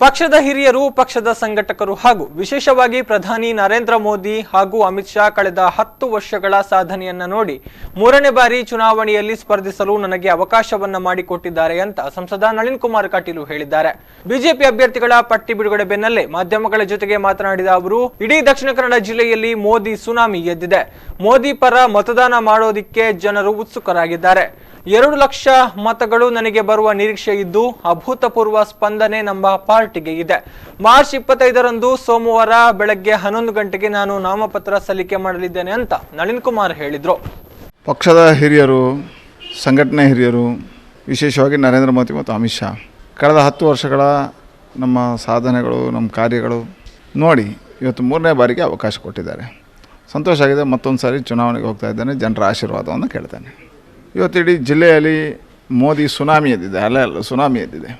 ಪಕ್ಷದ ಹಿರಿಯರು, ಪಕ್ಷದ ಸಂಘಟಕರು ಹಾಗೂ ವಿಶೇಷವಾಗಿ ಪ್ರಧಾನಿ ನರೇಂದ್ರ ಮೋದಿ ಹಾಗೂ ಅಮಿತ್ ಶಾ ಕಳೆದ ಹತ್ತು ವರ್ಷಗಳ ಸಾಧನೆಯನ್ನ ನೋಡಿ ಮೂರನೇ ಬಾರಿ ಚುನಾವಣೆಯಲ್ಲಿ ಸ್ಪರ್ಧಿಸಲು ನನಗೆ ಅವಕಾಶವನ್ನ ಮಾಡಿಕೊಟ್ಟಿದ್ದಾರೆ ಅಂತ ಸಂಸದ ನಳಿನ್ ಕುಮಾರ್ ಕಟೀಲು ಹೇಳಿದ್ದಾರೆ. ಬಿಜೆಪಿ ಅಭ್ಯರ್ಥಿಗಳ ಪಟ್ಟಿ ಬಿಡುಗಡೆ ಬೆನ್ನಲ್ಲೇ ಮಾಧ್ಯಮಗಳ ಜೊತೆಗೆ ಮಾತನಾಡಿದ ಅವರು, ಇಡೀ ದಕ್ಷಿಣ ಕನ್ನಡ ಜಿಲ್ಲೆಯಲ್ಲಿ ಮೋದಿ ಸುನಾಮಿ ಎದ್ದಿದೆ. ಮೋದಿ ಪರ ಮತದಾನ ಮಾಡೋದಿಕ್ಕೆ ಜನರು ಉತ್ಸುಕರಾಗಿದ್ದಾರೆ. ಎರಡು ಲಕ್ಷ ಮತಗಳು ನನಗೆ ಬರುವ ನಿರೀಕ್ಷೆ ಇದ್ದು ಅಭೂತಪೂರ್ವ ಸ್ಪಂದನೆ ನಮ್ಮ ಪಾರ್ಟಿಗೆ ಇದೆ. ಮಾರ್ಚ್ ಇಪ್ಪತ್ತೈದರಂದು ಸೋಮವಾರ ಬೆಳಗ್ಗೆ ಹನ್ನೊಂದು ಗಂಟೆಗೆ ನಾನು ನಾಮಪತ್ರ ಸಲ್ಲಿಕೆ ಮಾಡಲಿದ್ದೇನೆ ಅಂತ ನಳಿನ್ ಕುಮಾರ್ ಹೇಳಿದರು. ಪಕ್ಷದ ಹಿರಿಯರು, ಸಂಘಟನೆ ಹಿರಿಯರು, ವಿಶೇಷವಾಗಿ ನರೇಂದ್ರ ಮೋದಿ ಮತ್ತು ಅಮಿತ್ ಶಾ, ಕಳೆದ ಹತ್ತು ವರ್ಷಗಳ ನಮ್ಮ ಸಾಧನೆಗಳು, ನಮ್ಮ ಕಾರ್ಯಗಳು ನೋಡಿ ಇವತ್ತು ಮೂರನೇ ಬಾರಿಗೆ ಅವಕಾಶ ಕೊಟ್ಟಿದ್ದಾರೆ. ಸಂತೋಷ ಆಗಿದೆ ಮತ್ತೊಂದು ಸಾರಿ ಚುನಾವಣೆಗೆ ಹೋಗ್ತಾ ಇದ್ದೇನೆ, ಜನರ ಆಶೀರ್ವಾದವನ್ನು ಕೇಳ್ತೇನೆ. ಇವತ್ತು ಇಡೀ ಜಿಲ್ಲೆಯಲ್ಲಿ ಮೋದಿ ಸುನಾಮಿ ಎದ್ದಿದೆ. ಅಲ್ಲ ಅಲ್ಲ, ಸುನಾಮಿ ಎದ್ದಿದೆ.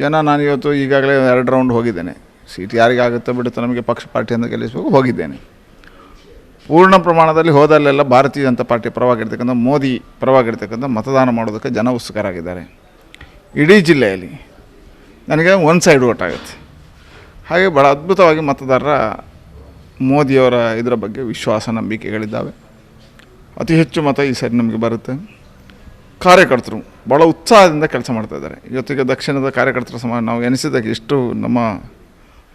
ಜನ ನಾನು ಇವತ್ತು ಈಗಾಗಲೇ ಎರಡು ರೌಂಡ್ ಹೋಗಿದ್ದೇನೆ. ಸೀಟ್ ಯಾರಿಗಾಗುತ್ತೋ ಬಿಡುತ್ತೋ ನಮಗೆ ಪಕ್ಷ ಪಾರ್ಟಿಯಿಂದ ಗೆಲ್ಲಿಸಬೇಕು ಹೋಗಿದ್ದೇನೆ. ಪೂರ್ಣ ಪ್ರಮಾಣದಲ್ಲಿ ಹೋದಲ್ಲೆಲ್ಲ ಭಾರತೀಯ ಜನತಾ ಪಾರ್ಟಿ ಪರವಾಗಿರ್ತಕ್ಕಂಥ, ಮೋದಿ ಪರವಾಗಿರ್ತಕ್ಕಂಥ ಮತದಾನ ಮಾಡೋದಕ್ಕೆ ಜನ ಉತ್ಸುಕರಾಗಿದ್ದಾರೆ. ಇಡೀ ಜಿಲ್ಲೆಯಲ್ಲಿ ನನಗೆ ಒನ್ ಸೈಡ್ ವೋಟ್ ಆಗುತ್ತೆ. ಹಾಗೆ ಭಾಳ ಅದ್ಭುತವಾಗಿ ಮತದಾರರ, ಮೋದಿಯವರ ಇದರ ಬಗ್ಗೆ ವಿಶ್ವಾಸ, ನಂಬಿಕೆಗಳಿದ್ದಾವೆ. ಅತಿ ಹೆಚ್ಚು ಮತ ಈ ಸರಿ ನಮಗೆ ಬರುತ್ತೆ. ಕಾರ್ಯಕರ್ತರು ಭಾಳ ಉತ್ಸಾಹದಿಂದ ಕೆಲಸ ಮಾಡ್ತಾ ಇದ್ದಾರೆ. ಇವತ್ತಿಗೆ ದಕ್ಷಿಣದ ಕಾರ್ಯಕರ್ತರ ಸಮ, ನಾವು ಎನಿಸಿದಾಗ ಇಷ್ಟು ನಮ್ಮ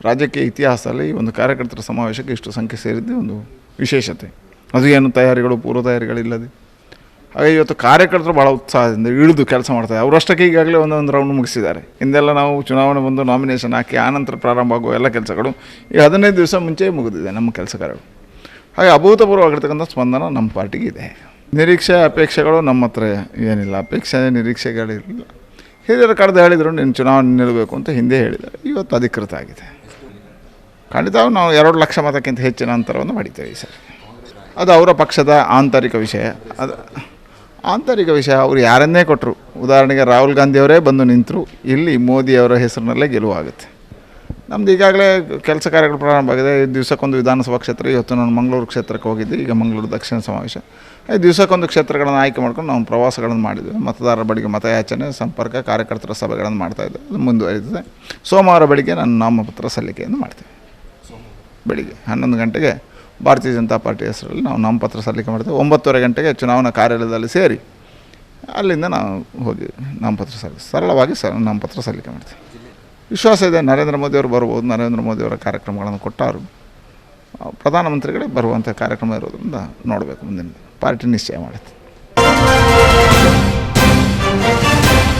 ರಾಜ್ಯಕ್ಕೆ ಇತಿಹಾಸದಲ್ಲಿ ಒಂದು ಕಾರ್ಯಕರ್ತರ ಸಮಾವೇಶಕ್ಕೆ ಇಷ್ಟು ಸಂಖ್ಯೆ ಸೇರಿದ್ದೇ ಒಂದು ವಿಶೇಷತೆ. ಅದು ಏನು ತಯಾರಿಗಳು, ಪೂರ್ವ ತಯಾರಿಗಳಿಲ್ಲದೆ. ಹಾಗೆ ಇವತ್ತು ಕಾರ್ಯಕರ್ತರು ಭಾಳ ಉತ್ಸಾಹದಿಂದ ಇಳಿದು ಕೆಲಸ ಮಾಡ್ತಾರೆ ಅವರಷ್ಟಕ್ಕೆ ಈಗಾಗಲೇ ಒಂದೊಂದು ರೌಂಡ್ ಮುಗಿಸಿದ್ದಾರೆ. ಹಿಂದೆಲ್ಲ ನಾವು ಚುನಾವಣೆ ಬಂದು ನಾಮಿನೇಷನ್ ಹಾಕಿ ಆನಂತರ ಪ್ರಾರಂಭ ಆಗುವ ಎಲ್ಲ ಕೆಲಸಗಳು ಈ ಹದಿನೈದು ದಿವಸ ಮುಂಚೆ ಮುಗಿದಿದೆ ನಮ್ಮ ಕೆಲಸಗಾರರು ಹಾಗೆ ಅಭೂತಪೂರ್ವವಾಗಿರ್ತಕ್ಕಂಥ ಸ್ಪಂದನ ನಮ್ಮ ಪಾರ್ಟಿಗೆ ಇದೆ. ನಿರೀಕ್ಷೆ ಅಪೇಕ್ಷೆಗಳು ನಮ್ಮ ಹತ್ರ ಏನಿಲ್ಲ. ಅಪೇಕ್ಷೆ ನಿರೀಕ್ಷೆಗಳಿರಲಿಲ್ಲ ಹಿರಿಯರು ಕಡ್ದು ಹೇಳಿದರು, ನೀನು ಚುನಾವಣೆ ನಿಲ್ಲಬೇಕು ಅಂತ ಹಿಂದೆ ಹೇಳಿದ್ದಾರೆ. ಇವತ್ತು ಅಧಿಕೃತ ಆಗಿದೆ. ಖಂಡಿತ ನಾವು ಎರಡು ಲಕ್ಷ ಮತಕ್ಕಿಂತ ಹೆಚ್ಚಿನ ಅಂತರವನ್ನು ಮಾಡಿದ್ದೇವೆ ಸರಿ. ಅದು ಅವರ ಪಕ್ಷದ ಆಂತರಿಕ ವಿಷಯ. ಅದು ಆಂತರಿಕ ವಿಷಯ, ಅವರು ಯಾರನ್ನೇ ಕೊಟ್ಟರು ಉದಾಹರಣೆಗೆ ರಾಹುಲ್ ಗಾಂಧಿಯವರೇ ಬಂದು ನಿಂತರು, ಇಲ್ಲಿ ಮೋದಿಯವರ ಹೆಸರಿನಲ್ಲೇ ಗೆಲುವಾಗುತ್ತೆ. ನಮ್ದು ಈಗಾಗಲೇ ಕೆಲಸ ಕಾರ್ಯಗಳು ಪ್ರಾರಂಭ ಆಗಿದೆ. ದಿವಸಕ್ಕೊಂದು ವಿಧಾನಸಭಾ ಕ್ಷೇತ್ರ, ಇವತ್ತು ನಾನು ಮಂಗಳೂರು ಕ್ಷೇತ್ರಕ್ಕೆ ಹೋಗಿದ್ದೆ. ಈಗ ಮಂಗಳೂರು ದಕ್ಷಿಣ ಸಮಾವೇಶ. ದಿವಸಕ್ಕೊಂದು ಕ್ಷೇತ್ರಗಳನ್ನು ಆಯ್ಕೆ ಮಾಡ್ಕೊಂಡು ನಾವು ಪ್ರವಾಸಗಳನ್ನು ಮಾಡಿದ್ವಿ. ಮತದಾರರ ಬಳಿಗೆ ಮತಯಾಚನೆ, ಸಂಪರ್ಕ, ಕಾರ್ಯಕರ್ತರ ಸಭೆಗಳನ್ನು ಮಾಡ್ತಾಯಿದ್ದೆ ಅದು ಮುಂದುವರಿದಿದೆ. ಸೋಮವಾರ ಬೆಳಿಗ್ಗೆ ನಾನು ನಾಮಪತ್ರ ಸಲ್ಲಿಕೆಯನ್ನು ಮಾಡ್ತೇವೆ ಬೆಳಿಗ್ಗೆ ಹನ್ನೊಂದು ಗಂಟೆಗೆ ಭಾರತೀಯ ಜನತಾ ಪಾರ್ಟಿ ಹೆಸರಲ್ಲಿ ನಾವು ನಾಮಪತ್ರ ಸಲ್ಲಿಕೆ ಮಾಡ್ತೇವೆ. ಒಂಬತ್ತುವರೆ ಗಂಟೆಗೆ ಚುನಾವಣಾ ಕಾರ್ಯಾಲಯದಲ್ಲಿ ಸೇರಿ ಅಲ್ಲಿಂದ ನಾವು ಹೋಗಿ ನಾಮಪತ್ರ ಸಲ್ಲಿ ಸರಳವಾಗಿ ಸ ನಾಮಪತ್ರ ಸಲ್ಲಿಕೆ ಮಾಡ್ತೇವೆ. ವಿಶ್ವಾಸ ಇದೆ. ನರೇಂದ್ರ ಮೋದಿಯವರು ಬರ್ಬೋದು. ನರೇಂದ್ರ ಮೋದಿಯವರ ಕಾರ್ಯಕ್ರಮಗಳನ್ನು ಕೊಟ್ಟವರು ಪ್ರಧಾನಮಂತ್ರಿಗಳೇ ಬರುವಂಥ ಕಾರ್ಯಕ್ರಮ ಇರೋದ್ರಿಂದ ನೋಡಬೇಕು ಮುಂದಿನ ಪಾರ್ಟಿ ನಿಶ್ಚಯ ಮಾಡುತ್ತೆ.